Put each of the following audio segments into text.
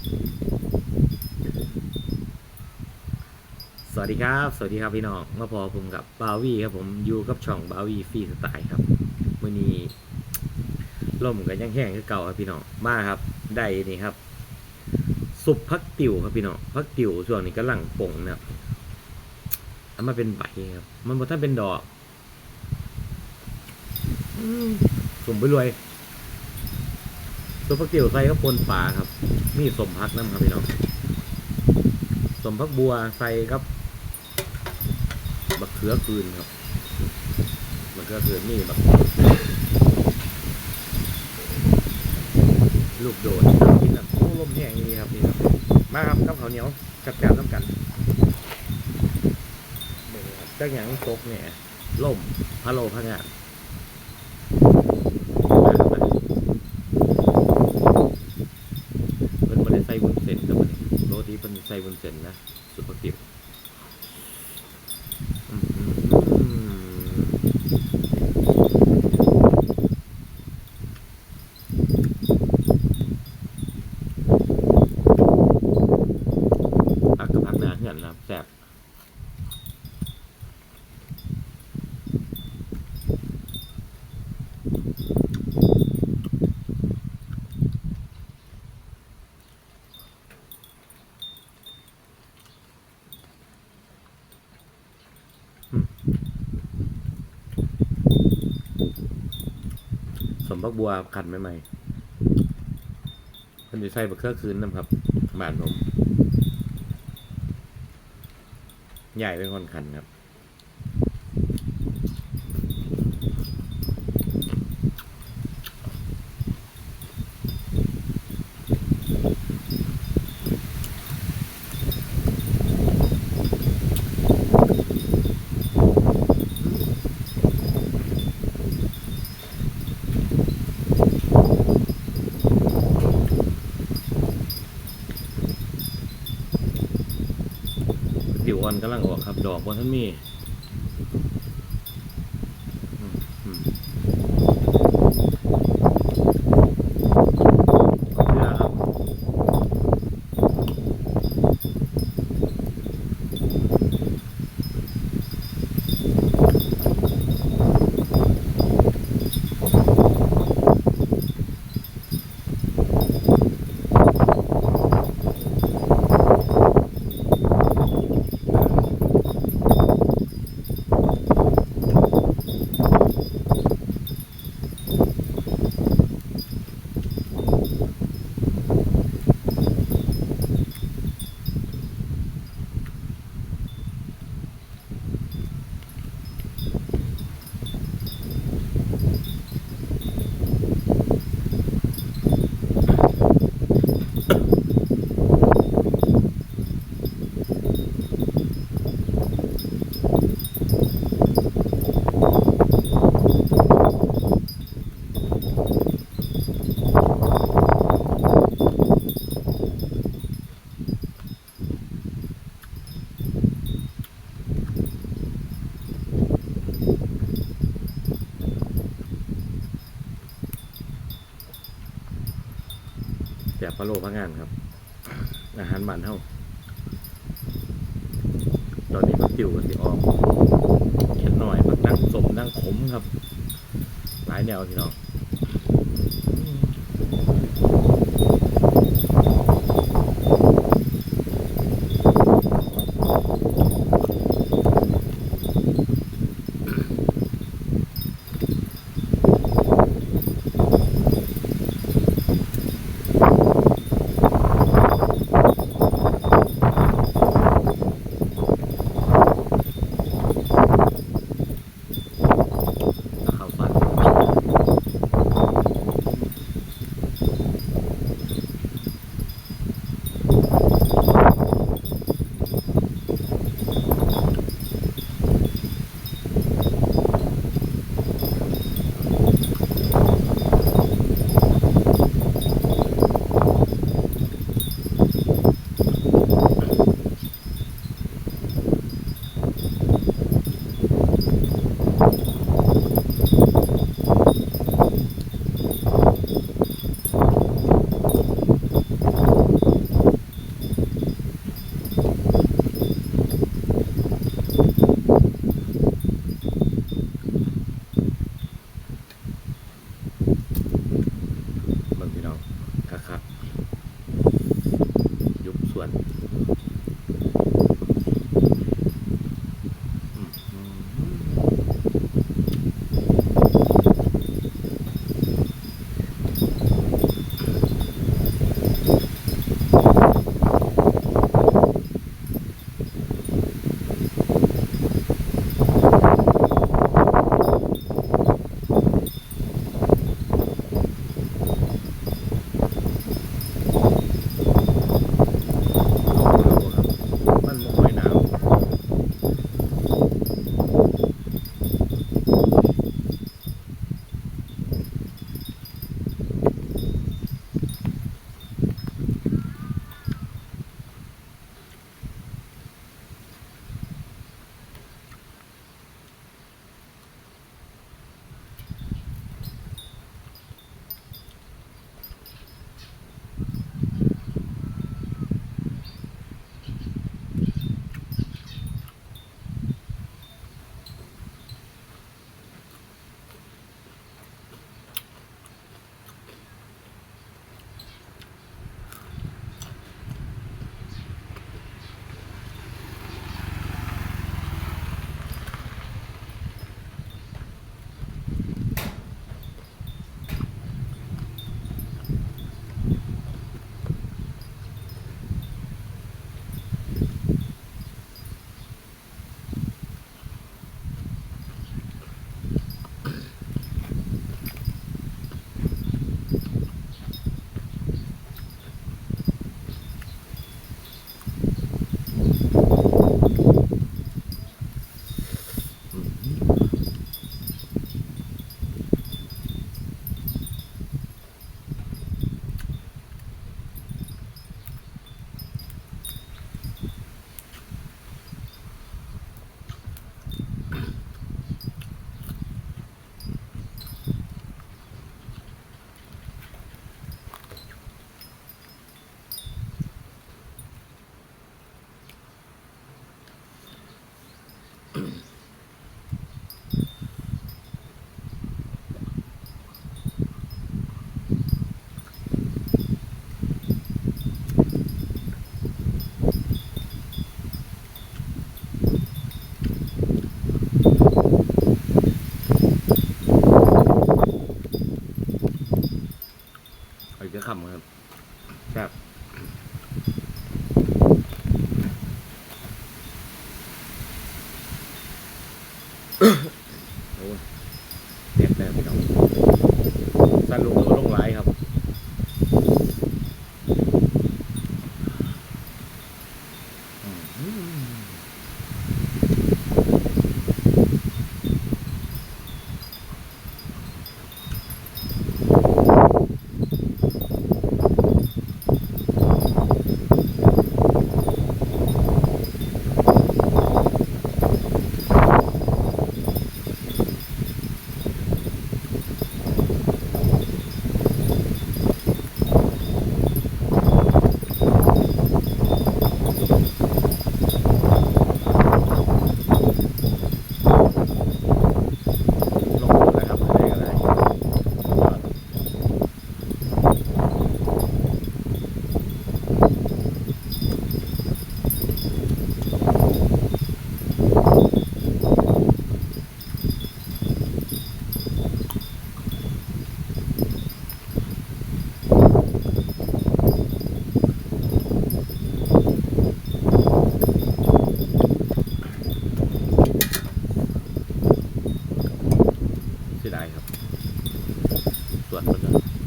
สวัสดีครับ สวัสดีครับพี่น้องมาพอผมกับบาวีครับผมอยู่กับช่องบาวีฟรีสไตล์ครับมื่อนี้ล่มกันยังแห้งคือเก่าครับพี่น้องมาครับได้นี่ครับซุปพักติวครับพี่น้องพักติวช่วงนี้กำลังป่งนะครับเอามาเป็นใบครับ มันบ่ถ้าเป็นดอกอสมไปรวย ซุปพักติวใส่ก็ปนปลาครับ มีสมพักน้ำครับพี่น้องสมพักบัวใส่ครับบักเขือคืนครับบักเขือคืนนี่บักลูกโดดครับกินแบบโอ้ลมแห้งนี่ครับนี่ครับ มาครับกับข้าวเหนียวกับแกงน้ำกันเบิ่งครับจักหยังตกเนี่ยล่มพะโลพะงานมาครับมาเพิ่นบ่ได้ใส่วุ้นเส้นครับ ที่เป็นไส่บนเส้นนะสุภกิจอืมอืมอืมผักกับผักหนาเหือนนะครับแซ่บสม บักบัวขันใหม่ๆมันจะใส่บักเครือคืนนะครับบ้านผม ใหญ่เป็นคนขันครับ ติว อนกำลังออกครับ ดอกบนท่านมีอืมอืมเนื้อครับ แสบพะโลพะงานครับ อาหารบ้านเฮาตอนนี้มันติวกันสิออกเขียนหน่อยมันนั่งสมนั่งขมครับ หลายแนวพี่น้อง โอ้ยเด็ดเลยพี่น้องสรุป ส่วนเพิ่น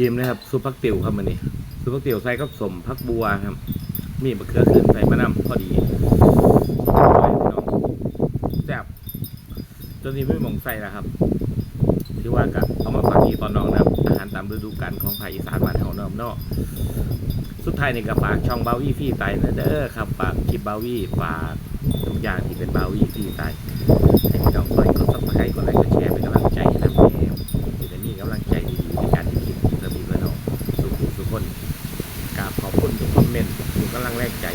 ยิ้มเลยครับซุปพักติ๋วครับมันนี่ซุปพักติ๋วใส่กับสมพักบัวครับ มีมะเขือขึ้นใส่มะนาวพอดีแซ่บจนนี้ไม่หมองใส่แล้วครับที่ว่ากับเอามาฝากพี่ตอนน้องนะครับอาหารตามฤดูกาลของภาคอีสานมานเฮาเนาะเนาะสุดท้ายนี่ก็ฝากช่องบาวี่ฟรีไตนะเด้อครับฝากคลิปบาวี่ฝากทุกอย่างที่เป็นบาวี่ฟรีไตให้พี่น้องคอยกดซับสไครต์กดไลค์กด ใจ